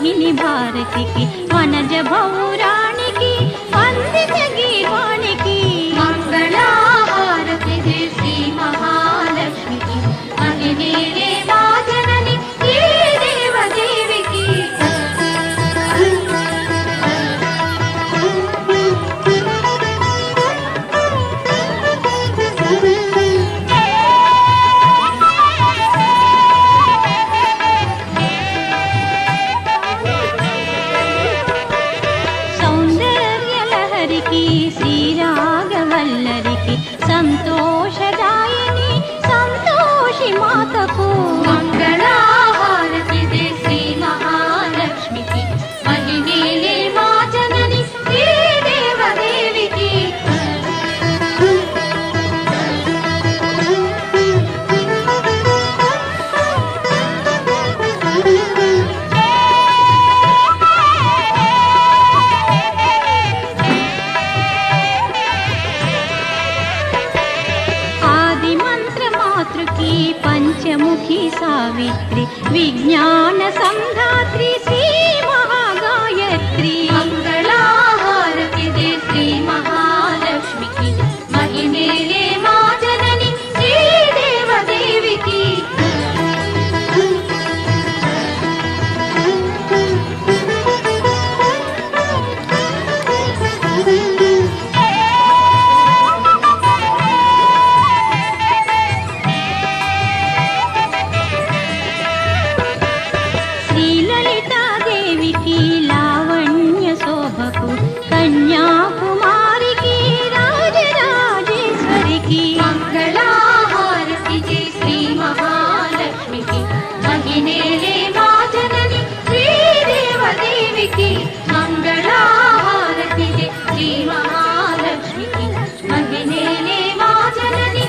मोहिनी भारत की वनज भौरा ಶ್ರೀರಾಘವಲ್ಲರಿಗೆ ಶ್ರೀರಾಘವಲ್ಲರಿಗೆ ಸಂತೋಷದಾಯಿನಿ ಸಂತೋಷಿ ಮಾತಕು योगी सावित्री विज्ञानसन्धात्री श्री जननी श्रीदेवाविकी मङ्गले श्री महालक्ष्मीकी महिले मा जननी